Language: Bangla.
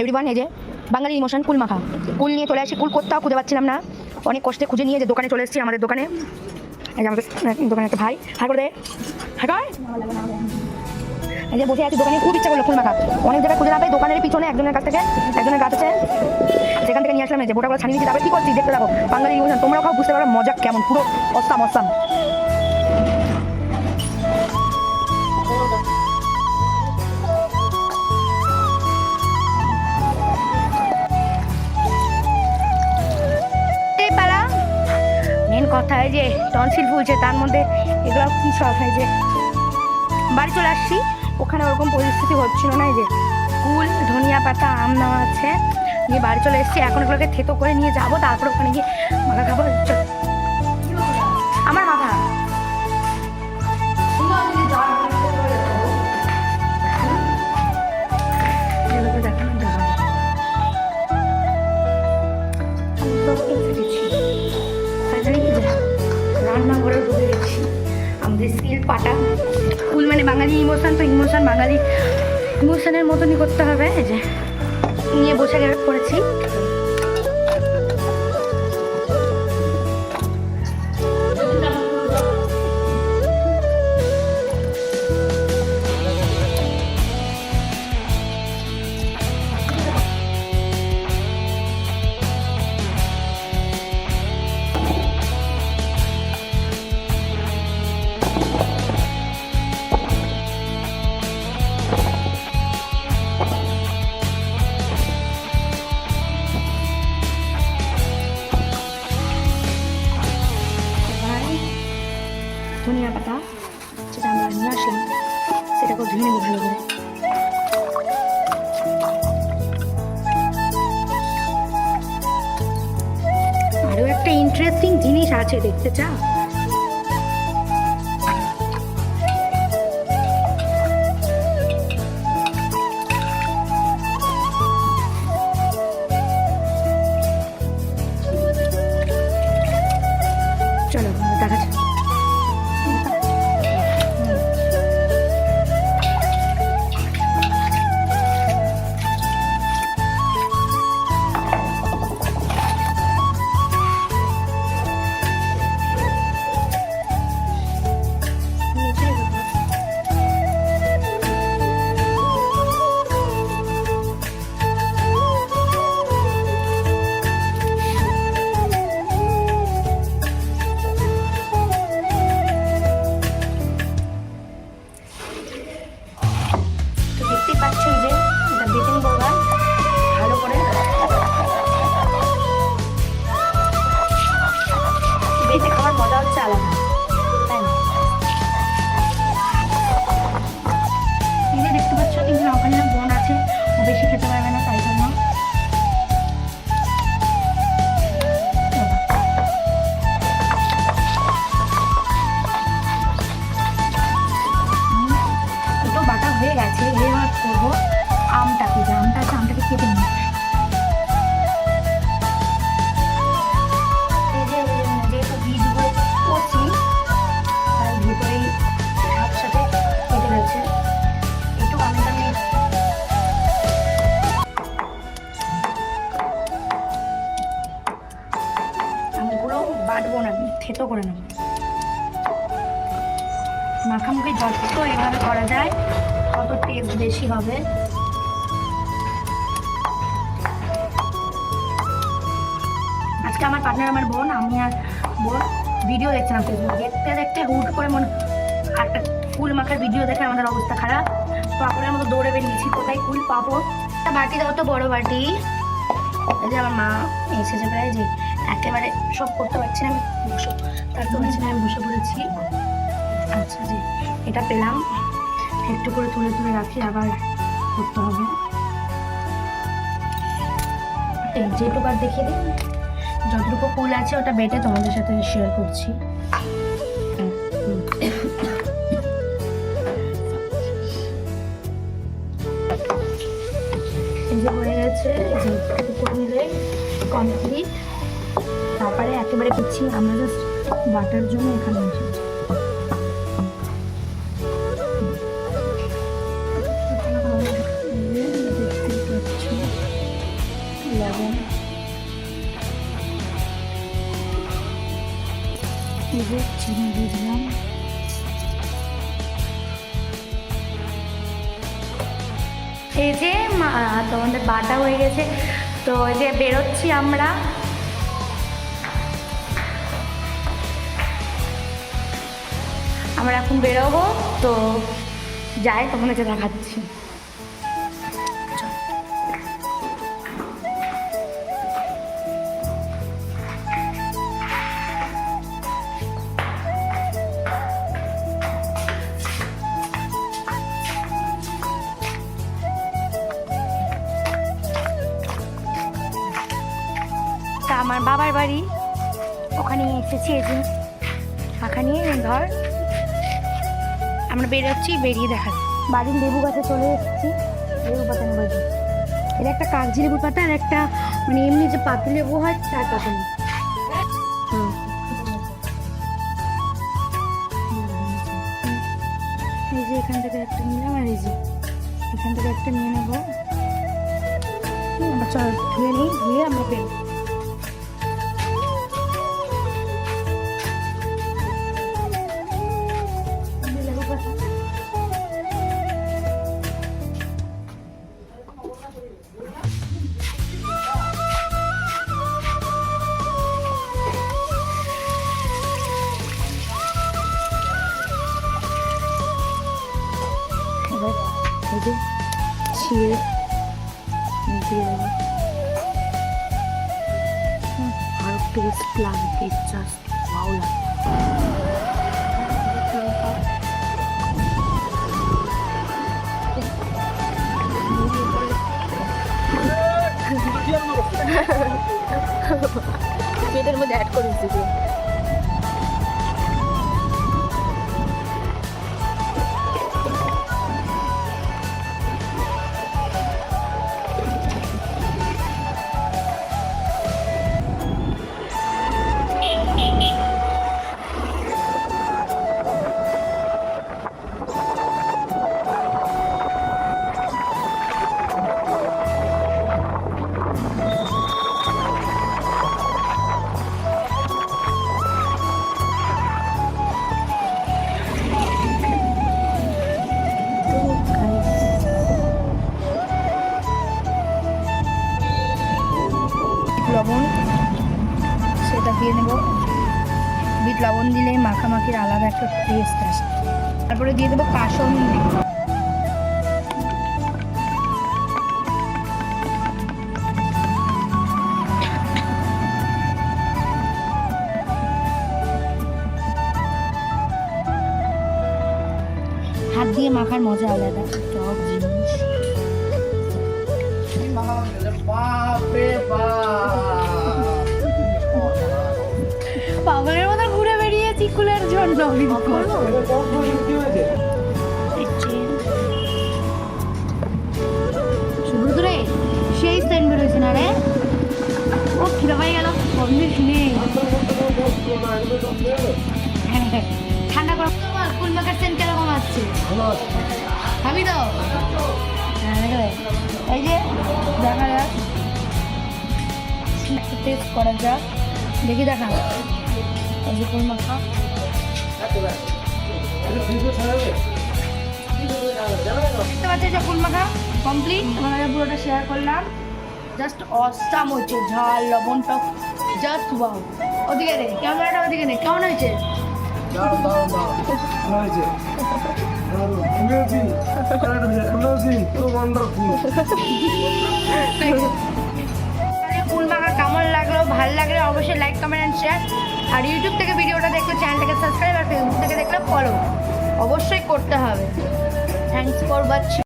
এভরিওয়ান এই যে বাঙালি ইমোশন কুল মাখা। কুল নিয়ে চলে আসি, কুল কোথাও খুঁজে পাচ্ছিলাম না। অনেক কষ্টে খুঁজে নিয়ে যে দোকানে চলে এসেছি আমাদের দোকানে। এই যে আমাদের দোকানে একটা ভাই। হাই করে দে। হাই কর। এই যে বসে আছি দোকানে, খুব ইচ্ছা করল ফুল মাখা। অনেক জায়গায় খুঁজে না পাই দোকানের পিছনে একজনের কাছ থেকে, একজনের গাছ আছে সেখান থেকে নিয়ে আসলাম এই যে বোটাগুলো ছাড়িয়ে নিয়েছি। তারপরে কি করছি দেখতে থাকো। বাঙালি ইমোশন তোমরাও খাও, বুঝতে পারো, মজা কেমন, পুরো অস্তাম অস্তাম মেন কথা এই যে টনসিল ফুলছে তার মধ্যে এগুলো কি সব হয় যে বাড়ি চলে আসছি, ওখানে ওরকম পরিস্থিতি হচ্ছিল না যে। কুল, ধনিয়া পাতা, আম নেওয়া আছে। নিয়ে বাড়ি চলে এসেছি, এখন ওগুলোকে থেতো করে নিয়ে যাব, তারপর ওখানে গিয়ে মাখা খাব ইমোশন তো ইমোশান বাঙালি। ইমোশানের মতনই করতে হবে যে। নিয়ে বসে পড়েছি একটা ইন্টারেস্টিং জিনিস আছে দেখতে চাও? চলো দেখা যাক বাটবো না, থেতো করে নেব। মাখামাখি যত এভাবে করা যায়, তত টেস্ট বেশি হবে। আজকে আমার পার্টনার আমার বোন, আমি আর বোন ভিডিও দেখছিলাম ফেসবুক দেখতে দেখতে হুট করে মনে একটা ফুল মাখার ভিডিও দেখে আমাদের অবস্থা খারাপ। পাপড়ের মতো দৌড়ে বেরিয়েছি, কোথায় ফুল পাবো? একটা বাটি দাও তো, বড় বাটি। এই আমার মা এসেছে প্রায় যে একেবারে সব করতে পারছি না, আমি বসে। তারপর বলছি না আমি বসে পড়েছি আচ্ছা জি, এটা পেলাম। একটু করে তুলে তুলে রাখি, আবার করতে হবে। এই যেটুকু আর দেখিয়ে দিই, যতটুকু ফুল আছে ওটা বেটে তোমাদের সাথে শেয়ার করছি। গেছে যে কমপ্লিট তারপরে একেবারে পিচ্ছি আমরা জাস্ট বাটার জন্য এখানে এসেছি এই যে তোমাদের বাটা হয়ে গেছে। তো এই যে বেরোচ্ছি আমরা। আমরা এখন বেরোবো, তো যাই তোমাদেরকে দেখাচ্ছি। তা আমার বাবার বাড়ি, ওখানে এসেছি এই ফাঁকা নিয়ে ধর। আমরা বেরোচ্ছি, বেরিয়ে দেখা বাড়ির লেবু গাছে চলে এসেছি। লেবু পাতা নেব। এটা একটা কাগজি লেবু পাতা, আর একটা মানে এমনি যে পাতি লেবু হয়, তার পাতা নেই। এই যে এখান থেকে একটা নিলাম, আর এই যে এখান থেকে একটা নিয়ে নেব। চল, ধুয়ে নিই, ধুয়ে আমরা বেরোবো। আর plant is জাস্ট wow লাগবে মধ্যে অ্যাড করে দিচ্ছি বিট লবণ দিলে মাখামাখির আলাদা একটা টেস্ট আসে। তারপরে দিয়ে দেবো কাসন্দি হাত দিয়ে মাখার মজা আলাদা টক জিনিস। বেরিয়েছি সুব্রত সেই সেন্ট বেরোয়েছে না রে ও খিদে পাই গেল কমনি শুনে ঠান্ডা গরম কুল মেকার সেন্ট কীরকম আসছে খাবি তো এই যে দেখা যাক টেস্ট করা যাক দেখি দেখা এই দেখতে পাচ্ছি যে কুল কমপ্লিট পুরোটা শেয়ার করলাম। জাস্ট অসাম হচ্ছে ঝাল লবণ টক জাস্ট ওয়াও ওদিকে রে ক্যামেরাটা ওদিকে নে কেমন হয়েছে? হয়েছে ফুল মাখা কেমন লাগল ভালো লাগলে অবশ্যই লাইক কমেন্ট অ্যান্ড শেয়ার আর ইউটিউব থেকে ভিডিওটা দেখলে চ্যানেলটাকে সাবস্ক্রাইব আর ফেসবুক থেকে দেখলে ফলো অবশ্যই করতে হবে। Thanks for watching